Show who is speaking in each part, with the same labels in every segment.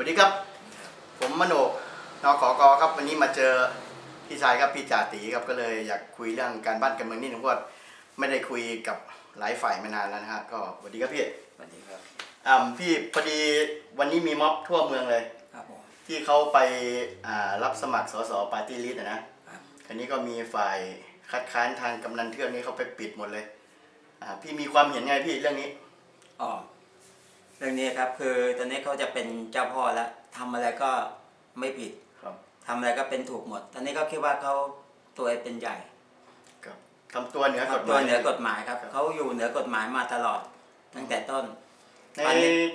Speaker 1: วัสดีครับ ผมมโนนอขอกอครับ วันนี้มาเจอพี่ชายครับพี่จ่าตีครับก็เลยอยากคุยเรื่องการบ้านการเมืองนิดนึงเพราะว่าไม่ได้คุยกับหลายฝ่ายมานานแล้วนะฮะก็สวัสดีครับพี่
Speaker 2: สวัสดีครับ
Speaker 1: อ่าพี่พอดีวันนี้มีม็อบทั่วเมืองเลย
Speaker 2: ครับผม
Speaker 1: ที่เขาไปอ่ารับสมัครสสปาร์ตี้ลิสต์นะครับคราวนี้ก็มีฝ่ายคัดค้านทางกำนันเทือกนี้เขาไปปิดหมดเลยอ่าพี่มีความเห็นไงพี่เรื่องนี้
Speaker 2: อ๋อ เรื่องนี้ครับคือตอนนี้เขาจะเป็นเจ้าพ่อแล้วทำอะไรก็ไม่ผิด
Speaker 1: ครับ
Speaker 2: ทำอะไรก็เป็นถูกหมด ตอนนี้เขาคิดว่าเขาตัวเองเป็นใหญ่
Speaker 1: ครับทำตัวเหนือกฎห
Speaker 2: ตัว
Speaker 1: มาย
Speaker 2: เหนือกฎหมายครับ
Speaker 1: ครับ
Speaker 2: เขาอยู่เหนือกฎหมายมาตลอด ตั้งแต่ต้น
Speaker 1: ใน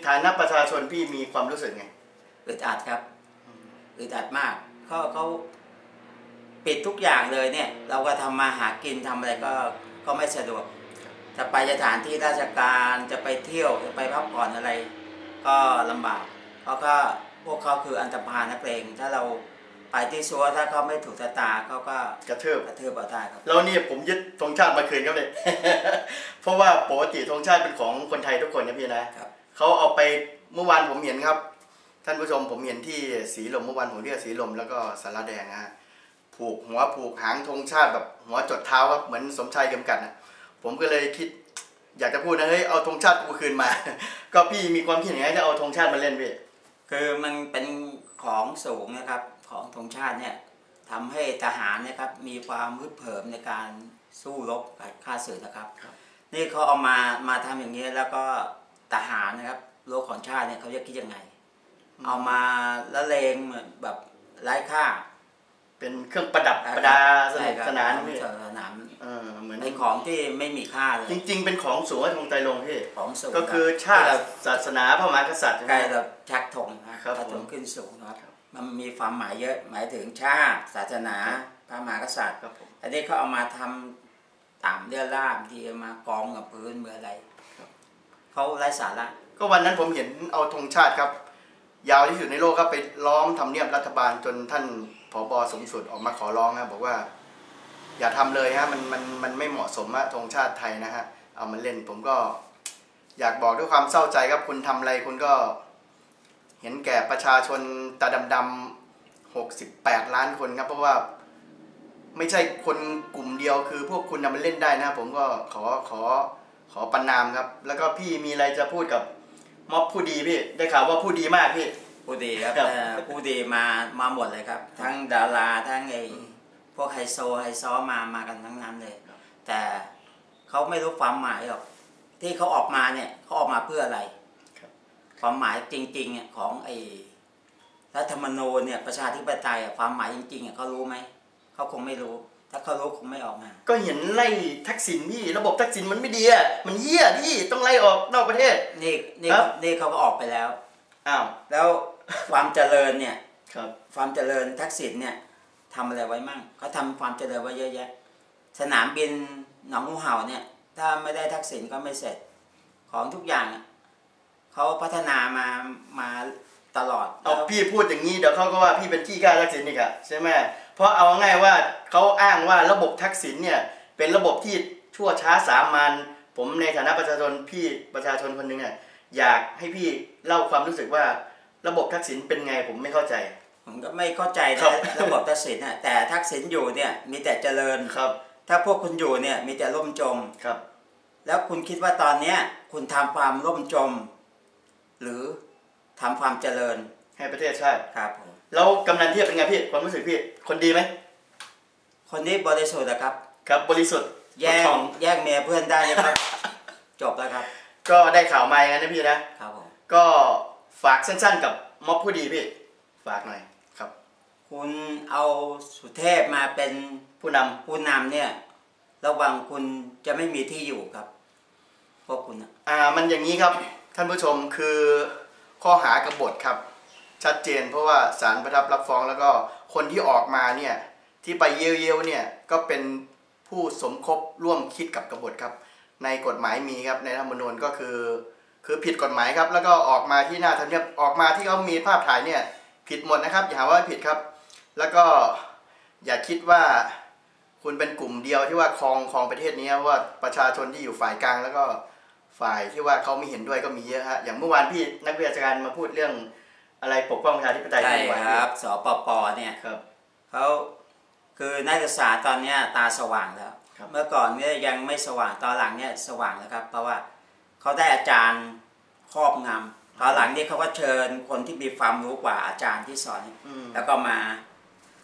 Speaker 1: ฐานะประชาชนพี่มีความรู้สึกไง
Speaker 2: อึดอัดครับอึดอัดมากเขาเขาปิดทุกอย่างเลยเนี่ย เราก็ทำมาหากินทำอะไรก็ก็ไม่สะดวก จะไปสถานที่ราชการจะไปเที่ยวจะไปพักผ่อนอะไร ก็ลำบากเพราะก็พวกเขาคืออันตรพาลนักเลงถ้าเราไปที่ซัวถ้าเขาไม่ถูกชะตาเขาก็
Speaker 1: กระเทืบ
Speaker 2: กระเทือบเอาได้ครับ
Speaker 1: แล้วนี่ผมยึดธงชาติมาคืนเขาเลยเพราะว่าปกติธงชาติเป็นของคนไทยทุกคนนะพี่นะครับเขาเอาไปเมื่อวานผมเห็นครับ ท่านผู้ชมผมเห็นที่สีลมเมื่อวานผมเรียกสีลมแล้วก็สาระแดงนะฮะผูกหัวผูกหางธงชาติแบบหัวจดเท้าครับเหมือนสมชายเข็มกัดนะ ผมก็เลยคิดอยากจะพูดนะเฮ้ยเอาธงชาติกูคืนมา ก็พี่มีความคิดยังไงจะเอาธงชาติมาเล่นพี่
Speaker 2: คือมันเป็นของสูงนะครับของธงชาติเนี่ยทำให้ทหารเนะครับมีความฮึดเหิมในการสู้รบกับข้าศึกนะครับ
Speaker 1: ครับ
Speaker 2: นี่เขาเอามามาทำอย่างนี้แล้วก็ทหารนะครับโลกของชาติเนี่ยเขาจะคิดยังไง เอามาละเลงเหมือนแบบไร้ค่า
Speaker 1: เป็นเครื่องประดับประดาสนุกสนานนะพี่
Speaker 2: สนุกสนาน
Speaker 1: เออเหมือน
Speaker 2: เป็นของที่ไม่มีค่าเลย
Speaker 1: จริง ๆ เป็นของสูงไว้ตรงไตรลงค์พี่
Speaker 2: ของสูง
Speaker 1: ก็คือชาติศาสนาพระมหากษัตริย์ใช่ไห
Speaker 2: ใก
Speaker 1: ม
Speaker 2: ล้เราชักธงนะครับชักธง
Speaker 1: ผม
Speaker 2: ขึ้นสูงนะครับ
Speaker 1: ครับ
Speaker 2: มันมีความหมายเยอะหมายถึงชาติศาสนาพระมหากษัตริย์
Speaker 1: ครับผม
Speaker 2: อันนี้เขาเอามาทำต่ำเรียราบที่เอามากองกับพื้นเมื่ออะไรเขาไร้สาระ
Speaker 1: ก็วันนั้นผมเห็นเอาธงชาติครับ ยาวที่สุดในโลกครับไปล้อมทำเนียบรัฐบาลจนท่าน ผบสูงสุดออกมาขอร้องนะบอกว่า อย่าทำเลยฮะมันมันมันไม่เหมาะสมอะธงชาติไทยนะฮะเอามาเล่นผมก็ อยากบอกด้วยความเศร้าใจครับคุณทำอะไรคุณก็ เห็นแก่ประชาชนตาดำๆหกสิบแปดล้านคนครับ เพราะว่าไม่ใช่คนกลุ่มเดียวคือพวกคุณนำมาเล่นได้นะ ผมก็ขอขอขอประนามครับ แล้วก็พี่มีอะไรจะพูดกับม็อบผู้ดีพี่ ได้ข่าวว่าผู้ดีมากพี่
Speaker 2: ผู้ดีครับ
Speaker 1: ครับ
Speaker 2: เอ่อผู้ดีมามาหมดเลยครับ ทั้งดาราทั้งไอ้พวกไฮโซไฮซอมามากันทั้งนั้นเลยแต่เขาไม่รู้ความหมายหรอกที่เขาออกมาเนี่ยเขาออกมาเพื่ออะไร
Speaker 1: ครับ
Speaker 2: ความหมายจริงๆอะของไอ้รัฐธรรมนูญเนี่ยประชาธิปไตยอะความหมายจริงๆอะเขารู้ไหมเขาคงไม่รู้ ถ้าเขารู้คงไม่ออกมา
Speaker 1: ก็เห็นไล่ทักษิณพี่ระบบทักษิณมันไม่ดีอะมันเหี้ยพี่ต้องไล่ออกนอกประเทศ
Speaker 2: นี่นี่
Speaker 1: ครับ
Speaker 2: นี่เขาก็ออกไปแล้ว
Speaker 1: อ้าว
Speaker 2: แล้ว ความเจริญเนี่ย
Speaker 1: ครับ
Speaker 2: ความเจริญทักษิณเนี่ยทำอะไรไว้มั่งเขาทำความเจริญไว้เยอะแยะ สนามบินหนองงูเห่าเนี่ย ถ้าไม่ได้ทักษิณก็ไม่เสร็จของทุกอย่างอะเขาพัฒนามามาตลอด
Speaker 1: เอาพี่พูดอย่างนี้เดี๋ยวเขาก็ว่าพี่เป็นขี้กล้าทักษิณอีกอะใช่ไหมเพราะเอาง่ายว่าเขาอ้างว่าระบบทักษิณเนี่ย เป็นระบบที่ชั่วช้าสามัญผมในฐานะประชาชนพี่ประชาชนคนหนึ่งเนี่ยอยากให้พี่เล่าความรู้สึกว่า ระบบทักษิณเป็นไงผมไม่เข้าใจ
Speaker 2: ผมก็ไม่เข้าใจ
Speaker 1: ครั
Speaker 2: นะ
Speaker 1: บ
Speaker 2: ระบบทักษิณน่ะแต่ทักษิณอยู่เนี่ยมีแต่เจริญ
Speaker 1: ครับ
Speaker 2: ถ้าพวกคุณอยู่เนี่ยมีแต่ล่มจม
Speaker 1: ครับ
Speaker 2: แล้วคุณคิดว่าตอนเนี้ยคุณทำความล่มจม หรือทำความเจริญ
Speaker 1: ให้ประเทศชาติ
Speaker 2: ครับผม
Speaker 1: แล้วกำนันเทียบเป็นไงพี่ความรู้สึกพี่คนดีไหม
Speaker 2: คนนี้บริสุทธิ์นะครับ
Speaker 1: ครับบริสุทธิ์
Speaker 2: แยก
Speaker 1: ทอง
Speaker 2: แยกเมียเพื่อนได้นะครับ จบแล้วครับ
Speaker 1: ก็ได้ข่าวมาอย่างนั้นนะพี่นะ
Speaker 2: ครับผม
Speaker 1: ก็ ฝากสั้นๆ กับม็อบผู้ดีพี่ ฝากหน่อยครับ
Speaker 2: คุณเอาสุเทพมาเป็น
Speaker 1: ผู้นำ
Speaker 2: ผู้นำเนี่ย ระวังคุณจะไม่มีที่อยู่ครับพวกคุณน่ะ
Speaker 1: อ่ามันอย่างนี้ครับท่านผู้ชมคือข้อหากบฏครับ ชัดเจนเพราะว่าศาลประทับรับฟ้องแล้วก็คนที่ออกมาเนี่ยที่ไปเยี่ยวๆเนี่ยก็เป็นผู้สมคบร่วมคิดกับกบฏครับ ในกฎหมายมีครับในรัฐธรรมนูญก็คือ คือผิดกฎหมายครับ แล้วก็ออกมาที่หน้าทำเนียบออกมาที่เขามีภาพถ่ายเนี่ย ผิดหมดนะครับอย่าหาว่าผิดครับ แล้วก็อย่าคิดว่าคุณเป็นกลุ่มเดียวที่ว่าครองครองประเทศนี้ว่าประชาชนที่อยู่ฝ่ายกลางแล้วก็ฝ่ายที่ว่าเขาไม่เห็นด้วยก็มีเยอะฮะอย่างเมื่อวานพี่นักวิชาการมาพูดเรื่องอะไรปกป้องประชาธิปไตย
Speaker 2: ใช่
Speaker 1: ทั้งวัน
Speaker 2: ครับสปปเนี่ย
Speaker 1: ครับ
Speaker 2: เขาคือนักศึกษาตอนเนี้ยตาสว่างแล้ว
Speaker 1: ครับ
Speaker 2: เมื่อก่อนเนี่ยยังไม่สว่างตอนหลังเนี่ยสว่างแล้วครับ เพราะว่า เขาได้อาจารย์ครอบงำตอนหลังนี่เขาก็เชิญคนที่มีความรู้กว่าอาจารย์ที่สอน
Speaker 1: อืม
Speaker 2: แล้วก็มา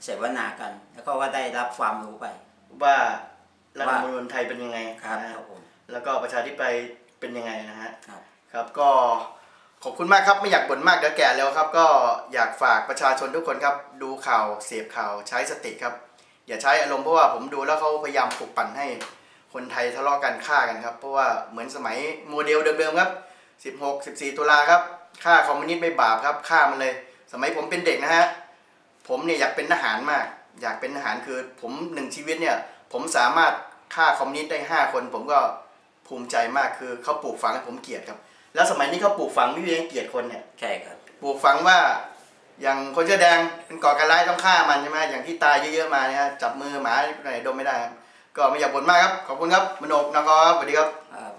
Speaker 2: เสวนากัน แล้วก็ว่าได้รับความรู้ไป
Speaker 1: ว่ารัฐธรรมนูญไทยเป็นยังไง
Speaker 2: ครับ
Speaker 1: นะ
Speaker 2: ค
Speaker 1: ฮะ
Speaker 2: รับผม
Speaker 1: แล้วก็ประชาธิปไตยเป็นยังไงนะฮะ
Speaker 2: ครับ
Speaker 1: ครับก็ขอบคุณมากครับไม่อยากบ่นมากเดี๋ยวแก่แล้วครับ ก็อยากฝากประชาชนทุกคนครับ ดูข่าวเสพข่าวใช้สติครับ อย่าใช้อารมณ์เพราะว่าผมดูแล้วเขาพยายามปลุกปั่นให้ คนไทยทะเลาะกันฆ่ากันครับ เพราะว่าเหมือนสมัยโมเดลเดิมๆครับ 16 14 ตุลาครับฆ่าคอมมิวนิสต์ไม่บาปครับฆ่ามันเลย สมัยผมเป็นเด็กนะฮะผมเนี่ยอยากเป็นทหารมาก อยากเป็นทหารคือผมหนึ่งชีวิตเนี่ย ผมสามารถฆ่าคอมมิวนิสต์ได้ห้าคน ผมก็ภูมิใจมากคือเขาปลูกฝังให้ผมเกลียดครับ แล้วสมัยนี้เขาปลูกฝังไม่มีให้เกลียดคนเนี่ย
Speaker 2: ใช่ครับ
Speaker 1: ปลูกฝังว่าอย่างคนเสื้อแดงเป็นก่อการร้ายต้องฆ่ามันใช่ไหมอย่างที่ตายเยอะๆมาเนี่ยจับมือหมาไหนดมไม่ได้ครับ ก็ไม่อยากบ่นมากครับ ขอบคุณครับมโนกนกรครับสวัสดีครับ
Speaker 2: สวัสดีครับ